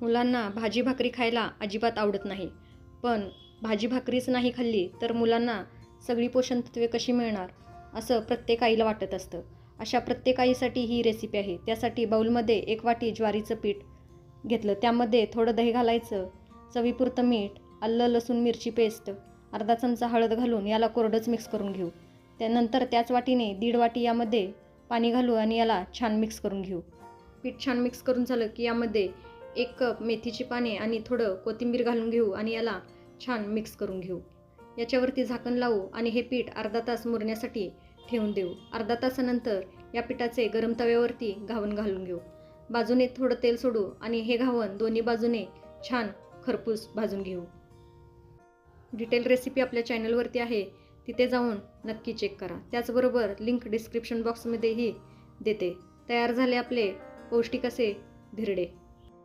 मुलांना भाजी भाकरी खायला अजिबात आवडत नाही. पण भाजी भाकरीच नाही खाल्ली तर मुलांना सगळी पोषण तत्वे कशी मिळणार? असं प्रत्येक आईला वाटत असतं. अशा प्रत्येक आईसाठी ही रेसिपी आहे. त्यासाठी बाऊलमध्ये एक वाटी ज्वारीचं पीठ घेतलं. त्यामध्ये थोडं दही घालायचं चवीपुरतं मीठ आलं लसूण मिरची पेस्ट अर्धा चमचा हळद घालून याला कोरडंच मिक्स करून घेऊ. त्यानंतर त्याच वाटीने दीड वाटी यामध्ये पाणी घालू आणि याला छान मिक्स करून घेऊ. पीठ छान मिक्स करून झालं की यामध्ये एक कप मेथीची पाने आणि थोडं कोथिंबीर घालून घेऊ आणि याला छान मिक्स करून घेऊ. याच्यावरती झाकण लावू आणि हे पीठ अर्धा तास मुरण्यासाठी ठेवून देऊ. अर्धा तासानंतर या पिठाचे गरम तव्यावरती घावण घालून घेऊ. बाजूने थोडं तेल सोडू आणि हे घावण दोन्ही बाजूने छान खरपूस भाजून घेऊ. डिटेल रेसिपी आपल्या चॅनलवरती आहे. तिथे जाऊन नक्की चेक करा. त्याचबरोबर लिंक डिस्क्रिप्शन बॉक्समध्येही देते. तयार झाले आपले पौष्टिक असे धिरडे.